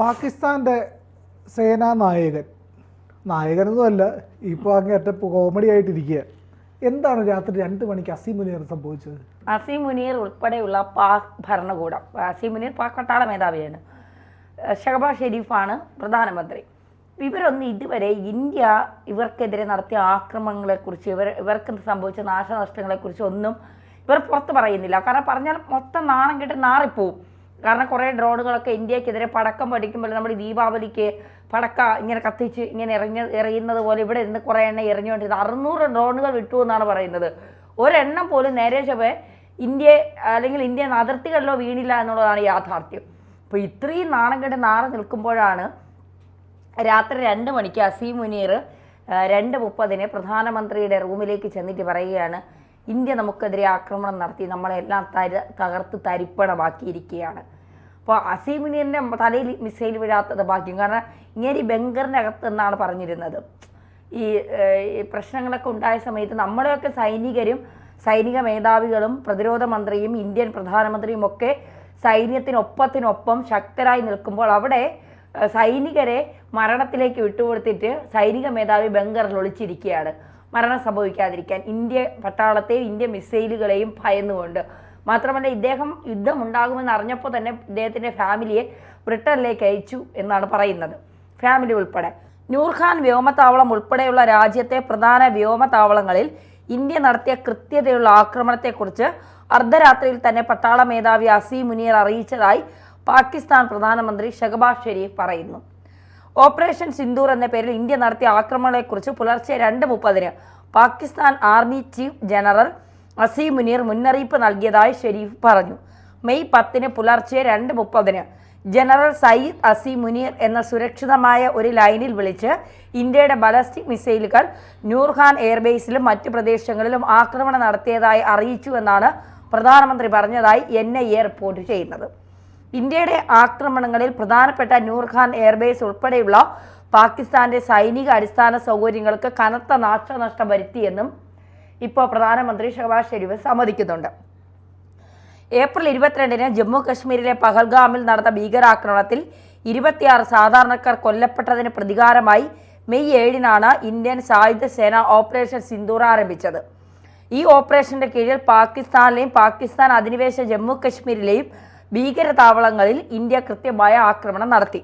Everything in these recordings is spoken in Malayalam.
പാകിസ്ഥാന്റെ സേനാ നായകൻ. നായകനൊന്നുമല്ല ഇപ്പോൾ അങ്ങേറ്റ കോമഡി ആയിട്ടിരിക്കുക എന്താണ് രാത്രി രണ്ട് മണിക്ക് അസീം മുനീർ സംഭവിച്ചത്? അസീം മുനീർ ഉൾപ്പെടെയുള്ള പാക് ഭരണകൂടം അസീം മുനീർ പാക് പട്ടാള മേധാവിയാണ്. ഷഹബാസ് ഷെരീഫാണ് പ്രധാനമന്ത്രി. ഇവരൊന്നും ഇതുവരെ ഇന്ത്യ ഇവർക്കെതിരെ നടത്തിയ ആക്രമണങ്ങളെക്കുറിച്ച് ഇവർ ഇവർക്ക് സംഭവിച്ച നാശനഷ്ടങ്ങളെക്കുറിച്ച് ഒന്നും ഇവർ പുറത്ത് പറയുന്നില്ല. കാരണം പറഞ്ഞാൽ മൊത്തം നാണം കെട്ട് നാറിപ്പോവും. കാരണം കുറേ ഡ്രോണുകളൊക്കെ ഇന്ത്യക്കെതിരെ പടക്കം പഠിക്കുമ്പോൾ നമ്മൾ ദീപാവലിക്ക് പടക്ക ഇങ്ങനെ കത്തിച്ച് ഇങ്ങനെ ഇറങ്ങ എറിയുന്നത് പോലെ ഇവിടെ ഇരുന്ന് കുറേ എണ്ണം എറിഞ്ഞുകൊണ്ടിരുന്നത് അറുന്നൂറ് ഡ്രോണുകൾ വിട്ടു എന്നാണ് പറയുന്നത്. ഒരെണ്ണം പോലും നേരെ ഇന്ത്യ അല്ലെങ്കിൽ ഇന്ത്യൻ അതിർത്തികളിലോ വീണില്ല എന്നുള്ളതാണ് യാഥാർത്ഥ്യം. അപ്പോൾ ഇത്രയും നാണം കെട്ട് നാറി നിൽക്കുമ്പോഴാണ് രാത്രി രണ്ട് മണിക്ക് അസീം മുനീർ രണ്ട് മുപ്പതിന് പ്രധാനമന്ത്രിയുടെ റൂമിലേക്ക് ചെന്നിട്ട് പറയുകയാണ് ഇന്ത്യ നമുക്കെതിരെ ആക്രമണം നടത്തി നമ്മളെല്ലാം തര തകർത്ത് തരിപ്പണമാക്കിയിരിക്കുകയാണ്. അപ്പോൾ അസീമിനിയന്റെ തലയിൽ മിസൈൽ വീഴാത്തത് ഭാഗ്യം. കാരണം ഇങ്ങനെ ബംഗറിന്റെ അകത്ത് എന്നാണ് പറഞ്ഞിരുന്നത്. ഈ പ്രശ്നങ്ങളൊക്കെ ഉണ്ടായ സമയത്ത് നമ്മളെയൊക്കെ സൈനികരും സൈനിക മേധാവികളും പ്രതിരോധ മന്ത്രിയും ഇന്ത്യൻ പ്രധാനമന്ത്രിയും ഒക്കെ സൈന്യത്തിനൊപ്പത്തിനൊപ്പം ശക്തരായി നിൽക്കുമ്പോൾ അവിടെ സൈനികരെ മരണത്തിലേക്ക് വിട്ടുകൊടുത്തിട്ട് സൈനിക മേധാവി ബംഗറിൽ ഒളിച്ചിരിക്കുകയാണ്. മരണം സംഭവിക്കാതിരിക്കാൻ ഇന്ത്യ പട്ടാളത്തെയും ഇന്ത്യ മിസൈലുകളെയും ഭയന്നുകൊണ്ട്. മാത്രമല്ല ഇദ്ദേഹം യുദ്ധമുണ്ടാകുമെന്ന് അറിഞ്ഞപ്പോൾ തന്നെ ഇദ്ദേഹത്തിന്റെ ഫാമിലിയെ ബ്രിട്ടനിലേക്ക് അയച്ചു എന്നാണ് പറയുന്നത്. ഫാമിലി ഉൾപ്പെടെ. നൂർഖാൻ വ്യോമത്താവളം ഉൾപ്പെടെയുള്ള രാജ്യത്തെ പ്രധാന വ്യോമത്താവളങ്ങളിൽ ഇന്ത്യ നടത്തിയ കൃത്യതയുള്ള ആക്രമണത്തെക്കുറിച്ച് അർദ്ധരാത്രിയിൽ തന്നെ പട്ടാള മേധാവി അസീം മുനിയർ അറിയിച്ചതായി പാകിസ്ഥാൻ പ്രധാനമന്ത്രി ഷഹബാസ് ഷെരീഫ് പറയുന്നു. ഓപ്പറേഷൻ സിന്ദൂർ എന്ന പേരിൽ ഇന്ത്യ നടത്തിയ ആക്രമണങ്ങളെക്കുറിച്ച് പുലർച്ചെ രണ്ട് മുപ്പതിന് Pakistan army chief general Asim Munir മുന്നറിയിപ്പ് നൽകിയതായി ഷെരീഫ് പറഞ്ഞു. മെയ് പത്തിന് പുലർച്ചെ രണ്ട് മുപ്പതിന് ജനറൽ സയ്യിദ് അസീം മുനീർ എന്ന സുരക്ഷിതമായ ഒരു ലൈനിൽ വിളിച്ച് ഇന്ത്യയുടെ ബലസ്റ്റിക് മിസൈലുകൾ നൂർഖാൻ എയർബേസിലും മറ്റ് പ്രദേശങ്ങളിലും ആക്രമണം നടത്തിയതായി അറിയിച്ചു എന്നാണ് പ്രധാനമന്ത്രി പറഞ്ഞതായി എൻ ഐ എ റിപ്പോർട്ട് ചെയ്യുന്നത്. ഇന്ത്യയുടെ ആക്രമണങ്ങളിൽ പ്രധാനപ്പെട്ട നൂർഖാൻ എയർബേസ് ഉൾപ്പെടെയുള്ള പാകിസ്ഥാന്റെ സൈനിക അടിസ്ഥാന സൗകര്യങ്ങൾക്ക് കനത്ത നാശനഷ്ടം വരുത്തിയെന്നും ഇപ്പോൾ പ്രധാനമന്ത്രി ഷഹബാസ് ഷെരീഫ് സമ്മതിക്കുന്നുണ്ട്. ഏപ്രിൽ ഇരുപത്തിരണ്ടിന് ജമ്മു കശ്മീരിലെ പഹൽഗാമിൽ നടന്ന ഭീകരാക്രമണത്തിൽ ഇരുപത്തിയാറ് സാധാരണക്കാർ കൊല്ലപ്പെട്ടതിന് പ്രതികാരമായി മെയ് ഏഴിനാണ് ഇന്ത്യൻ സായുധ സേന ഓപ്പറേഷൻ സിന്ദൂർ ആരംഭിച്ചത്. ഈ ഓപ്പറേഷന്റെ കീഴിൽ പാകിസ്ഥാനിലെയും പാകിസ്ഥാൻ അധിനിവേശ ജമ്മു കശ്മീരിലെയും ഭീകരതാവളങ്ങളിൽ ഇന്ത്യ കൃത്യമായ ആക്രമണം നടത്തി.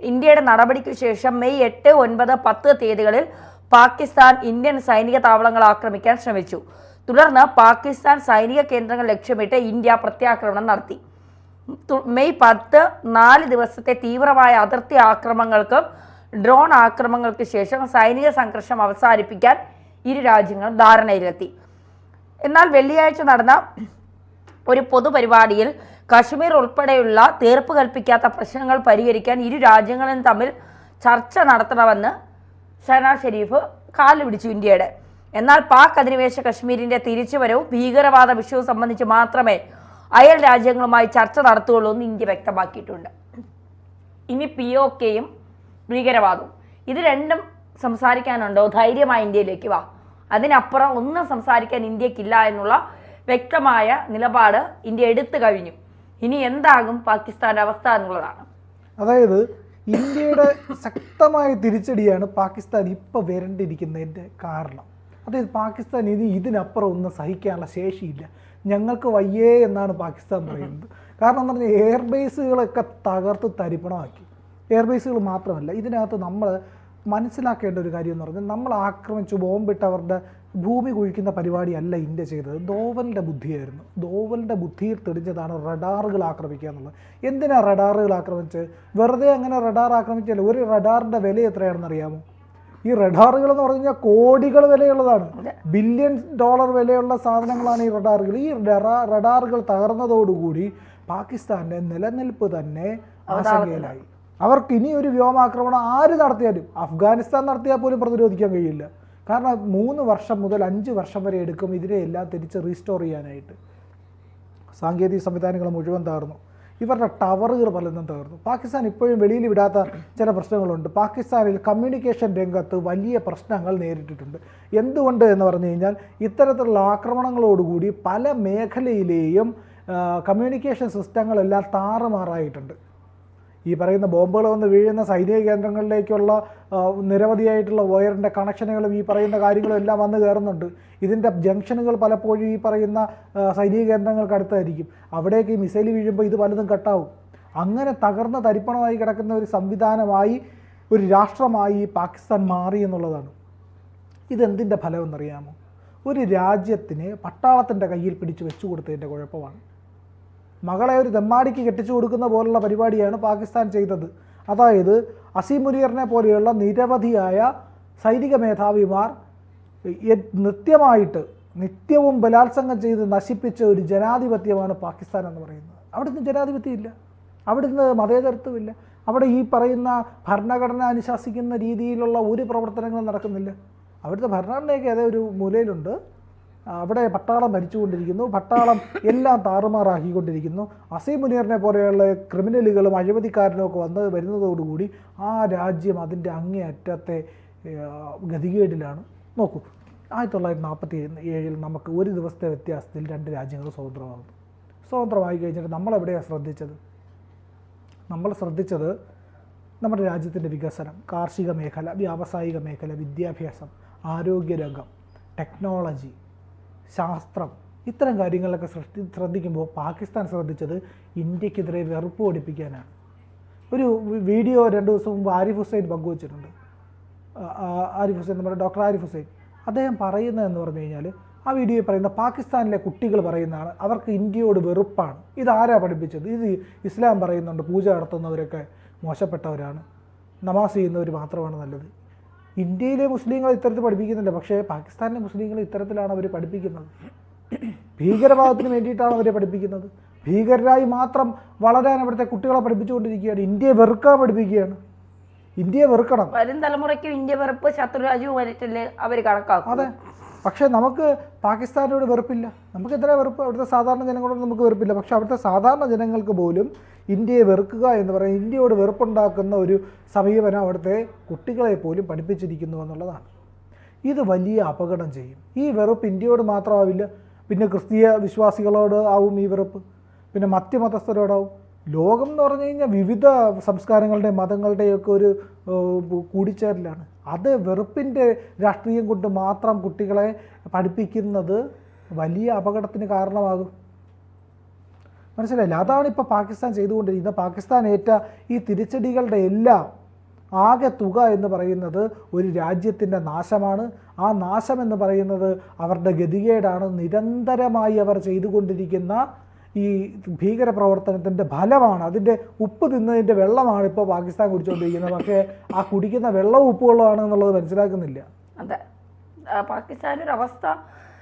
ഇന്ത്യയുടെ നടപടിക്ക് ശേഷം മെയ് എട്ട് ഒൻപത് പത്ത് തീയതികളിൽ പാകിസ്ഥാൻ ഇന്ത്യൻ സൈനിക താവളങ്ങൾ ആക്രമിക്കാൻ ശ്രമിച്ചു. തുടർന്ന് പാകിസ്ഥാൻ സൈനിക കേന്ദ്രങ്ങൾ ലക്ഷ്യമിട്ട് ഇന്ത്യ പ്രത്യാക്രമണം നടത്തി. മെയ് പത്ത് നാല് ദിവസത്തെ തീവ്രമായ അതിർത്തി ആക്രമണങ്ങൾക്കും ഡ്രോൺ ആക്രമണങ്ങൾക്ക് ശേഷം സൈനിക സംഘർഷം അവസാനിപ്പിക്കാൻ ഇരു രാജ്യങ്ങളും ധാരണയിലെത്തി. എന്നാൽ വെള്ളിയാഴ്ച നടന്ന ഒരു പൊതുപരിപാടിയിൽ കശ്മീർ ഉൾപ്പെടെയുള്ള തീർപ്പ് കൽപ്പിക്കാത്ത പ്രശ്നങ്ങൾ പരിഹരിക്കാൻ ഇരു രാജ്യങ്ങളും തമ്മിൽ ചർച്ച നടത്തണമെന്ന് ഷഹനാസ് ഷെരീഫ് കാൽ പിടിച്ചു ഇന്ത്യയുടെ. എന്നാൽ പാക് അധിനിവേശ കശ്മീരിന്റെ തിരിച്ചുവരവും ഭീകരവാദ വിഷയവും സംബന്ധിച്ച് മാത്രമേ അയൽ രാജ്യങ്ങളുമായി ചർച്ച നടത്തുകയുള്ളൂ എന്ന് ഇന്ത്യ വ്യക്തമാക്കിയിട്ടുണ്ട്. ഇനി പി ഒ കെയും ഭീകരവാദവും. ഇത് രണ്ടും സംസാരിക്കാനുണ്ടോ? ധൈര്യമായി ഇന്ത്യയിലേക്ക് വാ. അതിനപ്പുറം ഒന്നും സംസാരിക്കാൻ ഇന്ത്യക്കില്ല എന്നുള്ള വ്യക്തമായ നിലപാട് ഇന്ത്യ എടുത്തു കഴിഞ്ഞു. ഇനി എന്താകും പാകിസ്ഥാന്റെ അവസ്ഥ എന്നുള്ളതാണ്. അതായത് ഇന്ത്യയുടെ ശക്തമായ തിരിച്ചടിയാണ് പാകിസ്ഥാൻ ഇപ്പോൾ വരേണ്ടിയിരിക്കുന്നതിന്റെ കാരണം. അതായത് പാകിസ്ഥാൻ ഇനി ഇതിനപ്പുറം ഒന്നും സഹിക്കാനുള്ള ശേഷിയില്ല. ഞങ്ങൾക്ക് വയ്യേ എന്നാണ് പാകിസ്ഥാൻ പറയുന്നത്. കാരണം എന്ന് പറഞ്ഞാൽ എയർബേസുകളൊക്കെ തകർത്ത് തരിപ്പണമാക്കി. എയർബേസുകൾ മാത്രമല്ല ഇതിനകത്ത് നമ്മൾ മനസ്സിലാക്കേണ്ട ഒരു കാര്യം എന്ന് പറഞ്ഞാൽ നമ്മൾ ആക്രമിച്ചു ബോംബിട്ട് അവരുടെ ഭൂമി കുഴിക്കുന്ന പരിപാടിയല്ല ഇന്ത്യ ചെയ്തത്. ദോവലിന്റെ ബുദ്ധിയായിരുന്നു. ദോവലിന്റെ ബുദ്ധിയിൽ തെളിഞ്ഞതാണ് റഡാറുകൾ ആക്രമിക്കുക എന്നുള്ളത്. എന്തിനാ റഡാറുകൾ ആക്രമിച്ച്? വെറുതെ അങ്ങനെ റഡാർ ആക്രമിച്ചാൽ ഒരു റഡാറിന്റെ വില എത്രയാണെന്ന് അറിയാമോ? ഈ റഡാറുകൾ എന്ന് പറഞ്ഞു കഴിഞ്ഞാൽ കോടികൾ വിലയുള്ളതാണ്. ബില്യൺ ഡോളർ വിലയുള്ള സാധനങ്ങളാണ് ഈ റഡാറുകൾ. ഈ റഡാ- റഡാറുകൾ തകർന്നതോടുകൂടി പാകിസ്ഥാന്റെ നിലനിൽപ്പ് തന്നെ ആശങ്കയിലായി അവർക്ക് ഇനി ഒരു വ്യോമാക്രമണം ആര് നടത്തിയാലും അഫ്ഗാനിസ്ഥാൻ നടത്തിയാൽ പോലും പ്രതിരോധിക്കാൻ കഴിയില്ല. കാരണം മൂന്ന് വർഷം മുതൽ അഞ്ച് വർഷം വരെ എടുക്കും ഇതിനെ എല്ലാം തിരിച്ച് റീസ്റ്റോർ ചെയ്യാനായിട്ട്. സാങ്കേതിക സംവിധാനങ്ങൾ മുഴുവൻ തകർന്നു. ഇവരുടെ ടവറുകൾ പലതും തകർന്നു. പാകിസ്ഥാൻ ഇപ്പോഴും വെളിയിൽ വിടാത്ത ചില പ്രശ്നങ്ങളുണ്ട്. പാകിസ്ഥാനിൽ കമ്മ്യൂണിക്കേഷൻ രംഗത്ത് വലിയ പ്രശ്നങ്ങൾ നേരിട്ടിട്ടുണ്ട്. എന്തുകൊണ്ട് എന്ന് പറഞ്ഞു കഴിഞ്ഞാൽ ഇത്തരത്തിലുള്ള ആക്രമണങ്ങളോടുകൂടി പല മേഖലയിലെയും കമ്മ്യൂണിക്കേഷൻ സിസ്റ്റങ്ങളെല്ലാം താറുമാറായിട്ടുണ്ട്. ഈ പറയുന്ന ബോംബുകൾ വന്ന് വീഴുന്ന സൈനിക കേന്ദ്രങ്ങളിലേക്കുള്ള നിരവധിയായിട്ടുള്ള വയറിന്റെ കണക്ഷനുകളും ഈ പറയുന്ന കാര്യങ്ങളും എല്ലാം വന്ന് കയറുന്നുണ്ട്. ഇതിന്റെ ജംഗ്ഷനുകൾ പലപ്പോഴും ഈ പറയുന്ന സൈനിക കേന്ദ്രങ്ങൾക്ക് അടുത്തായിരിക്കും. അവിടേക്ക് ഈ മിസൈൽ വീഴുമ്പോൾ ഇത് പലതും കട്ടാവും. അങ്ങനെ തകർന്ന തരിപ്പണമായി കിടക്കുന്ന ഒരു സംവിധാനമായി ഒരു രാഷ്ട്രമായി പാകിസ്ഥാൻ മാറി എന്നുള്ളതാണ്. ഇതെന്തിന്റെ ഫലമെന്നറിയാമോ? ഒരു രാജ്യത്തിന് പട്ടാളത്തിന്റെ കയ്യിൽ പിടിച്ച് വെച്ചു കൊടുത്തതിന്റെ കുഴപ്പമാണ്. മകളെ ഒരു തെമ്മാടിക്ക് കെട്ടിച്ചു കൊടുക്കുന്ന പോലുള്ള പരിപാടിയാണ് പാകിസ്ഥാൻ ചെയ്തത്. അതായത് അസീം മുനീറിനെ പോലെയുള്ള നിരവധിയായ സൈനിക മേധാവിമാർ നിത്യമായിട്ട് നിത്യവും ബലാത്സംഗം ചെയ്ത് നശിപ്പിച്ച ഒരു ജനാധിപത്യമാണ് പാകിസ്ഥാൻ എന്ന് പറയുന്നത്. അവിടുന്ന് ജനാധിപത്യം ഇല്ല. അവിടുന്ന് മതേതരത്വമില്ല. അവിടെ ഈ പറയുന്ന ഭരണഘടന അനുശാസിക്കുന്ന രീതിയിലുള്ള ഒരു പ്രവർത്തനങ്ങളും നടക്കുന്നില്ല. അവിടുത്തെ ഭരണഘടനയൊക്കെ അതേ ഒരു മൂലയിലുണ്ട്. അവിടെ പട്ടാളം ഭരിച്ചുകൊണ്ടിരിക്കുന്നു. പട്ടാളം എല്ലാം താറുമാറാക്കിക്കൊണ്ടിരിക്കുന്നു. അസീം മുനീറിനെ പോലെയുള്ള ക്രിമിനലുകളും അഴിമതിക്കാരനും ഒക്കെ വന്ന് വരുന്നതോടുകൂടി ആ രാജ്യം അതിന്റെ അങ്ങേയറ്റത്തെ ഗതികേടിലാണ്. നോക്കൂ ആയിരത്തി തൊള്ളായിരത്തി നാൽപ്പത്തി ഏഴിൽ നമുക്ക് ഒരു ദിവസത്തെ വ്യത്യാസത്തിൽ രണ്ട് രാജ്യങ്ങൾ സ്വതന്ത്രമാകുന്നു സ്വതന്ത്രമായി കഴിഞ്ഞിട്ട് നമ്മളെവിടെയാണ് ശ്രദ്ധിച്ചത്? നമ്മൾ ശ്രദ്ധിച്ചത് നമ്മുടെ രാജ്യത്തിന്റെ വികസനം കാർഷിക മേഖല വ്യാവസായിക മേഖല വിദ്യാഭ്യാസം ആരോഗ്യരംഗം ടെക്നോളജി ശാസ്ത്രം. ഇത്തരം കാര്യങ്ങളിലൊക്കെ സൃഷ്ടി ശ്രദ്ധിക്കുമ്പോൾ പാകിസ്ഥാൻ ശ്രദ്ധിച്ചത് ഇന്ത്യക്കെതിരെ വെറുപ്പ് പഠിപ്പിക്കാനാണ്. ഒരു വീഡിയോ രണ്ട് ദിവസം മുമ്പ് ആരിഫ് ഹുസൈൻ പങ്കുവച്ചിട്ടുണ്ട്. ആരിഫ് ഹുസൈൻ നമ്മുടെ ഡോക്ടർ ആരിഫ് ഹുസൈൻ. അദ്ദേഹം പറയുന്നതെന്ന് പറഞ്ഞു കഴിഞ്ഞാൽ ആ വീഡിയോയിൽ പറയുന്ന പാകിസ്ഥാനിലെ കുട്ടികൾ പറയുന്നതാണ് അവർക്ക് ഇന്ത്യയോട് വെറുപ്പാണ്. ഇതാരാ പഠിപ്പിച്ചത്? ഇത് ഇസ്ലാം പറയുന്നുണ്ട് പൂജ നടത്തുന്നവരൊക്കെ മോശപ്പെട്ടവരാണ്. നമാസ് ചെയ്യുന്നവർ മാത്രമാണ് നല്ലത്. ഇന്ത്യയിലെ മുസ്ലിങ്ങൾ ഇത്തരത്തിൽ പഠിപ്പിക്കുന്നില്ല. പക്ഷേ പാകിസ്ഥാനിലെ മുസ്ലിങ്ങൾ ഇത്തരത്തിലാണ് അവർ പഠിപ്പിക്കുന്നത്. ഭീകരവാദത്തിന് വേണ്ടിയിട്ടാണ് അവരെ പഠിപ്പിക്കുന്നത്. ഭീകരരായി മാത്രം വളരാൻ അവിടുത്തെ കുട്ടികളെ പഠിപ്പിച്ചുകൊണ്ടിരിക്കുകയാണ്. ഇന്ത്യയെ വെറുക്കാൻ പഠിപ്പിക്കുകയാണ്. ഇന്ത്യയെ വെറുക്കണം. വരും തലമുറയ്ക്ക് ഇന്ത്യ വെറുപ്പ് ശത്രുരാജ്യവുമായിട്ടല്ലേ അവർ കണക്കാക്കും. അതെ. പക്ഷേ നമുക്ക് പാകിസ്ഥാനോട് വെറുപ്പില്ല. നമുക്ക് എത്ര വെറുപ്പ്? അവിടുത്തെ സാധാരണ ജനങ്ങളോട് നമുക്ക് വെറുപ്പില്ല. പക്ഷേ അവിടുത്തെ സാധാരണ ജനങ്ങൾക്ക് പോലും ഇന്ത്യയെ വെറുക്കുക എന്ന് പറയുന്നത് ഇന്ത്യയോട് വെറുപ്പുണ്ടാക്കുന്ന ഒരു സമീപനം അവിടുത്തെ കുട്ടികളെ പോലും പഠിപ്പിച്ചിരിക്കുന്നു എന്നുള്ളതാണ്. ഇത് വലിയ അപകടം ചെയ്യും. ഈ വെറുപ്പ് ഇന്ത്യയോട് മാത്രമാവില്ല പിന്നെ ക്രിസ്തീയ വിശ്വാസികളോട് ആവും ഈ വെറുപ്പ്. പിന്നെ മധ്യമതസ്ഥരോടാവും ലോകം എന്ന് പറഞ്ഞു കഴിഞ്ഞാൽ വിവിധ സംസ്കാരങ്ങളുടെയും മതങ്ങളുടെയൊക്കെ ഒരു കൂടിച്ചേരലാണ്. അത് വെറുപ്പിന്റെ രാഷ്ട്രീയം കൊണ്ട് മാത്രം കുട്ടികളെ പഠിപ്പിക്കുന്നത് വലിയ അപകടത്തിന് കാരണമാകും. മനസ്സിലായില്ല? അതാണ് ഇപ്പോൾ പാകിസ്ഥാൻ ചെയ്തുകൊണ്ടിരിക്കുന്നത് പാകിസ്ഥാൻ ഏറ്റ ഈ തിരിച്ചടികളുടെ എല്ലാം ആകെ തുക എന്ന് പറയുന്നത് ഒരു രാജ്യത്തിന്റെ നാശമാണ്. ആ നാശം എന്ന് പറയുന്നത് അവരുടെ ഗതികേടാണ്. നിരന്തരമായി അവർ ചെയ്തുകൊണ്ടിരിക്കുന്ന ഈ ഭീകര പ്രവർത്തനത്തിന്റെ ഫലമാണ്. അതിന്റെ ഉപ്പ് തിന്നതിന്റെ വെള്ളമാണ് ഇപ്പോൾ പാകിസ്ഥാൻ കുടിച്ചുകൊണ്ടിരിക്കുന്നത്. പക്ഷേ ആ കുടിക്കുന്ന വെള്ളവും ഉപ്പുവെള്ളമാണ് എന്നുള്ളത് മനസ്സിലാക്കുന്നില്ല. അതെ. പാകിസ്ഥാനൊരവസ്ഥ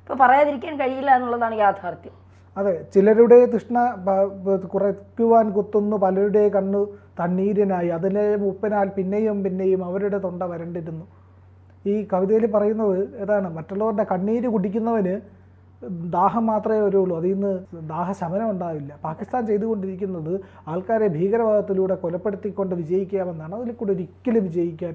ഇപ്പോൾ പറയാതിരിക്കാൻ കഴിയില്ല എന്നുള്ളതാണ് യാഥാർത്ഥ്യം. അതെ ചിലരുടെ തൃഷ്ണ കുറയ്ക്കുവാൻ കുത്തുന്നു പലരുടെ കണ്ണു തണ്ണീരിനായി. അതിനെ ഉപ്പിനാൽ പിന്നെയും പിന്നെയും അവരുടെ തൊണ്ട വരണ്ടിരുന്നു. ഈ കവിതയിൽ പറയുന്നത് ഏതാണ്? മറ്റുള്ളവരുടെ കണ്ണീര് കുടിക്കുന്നവന് ദാഹം മാത്രമേ വരുള്ളൂ. അതിൽ നിന്ന് ദാഹശമനം ഉണ്ടാവില്ല. പാകിസ്ഥാൻ ചെയ്തുകൊണ്ടിരിക്കുന്നത് ആൾക്കാരെ ഭീകരവാദത്തിലൂടെ കൊലപ്പെടുത്തിക്കൊണ്ട് വിജയിക്കാമെന്നാണ്. അതിൽ കൂടെ ഒരിക്കലും വിജയിക്കാൻ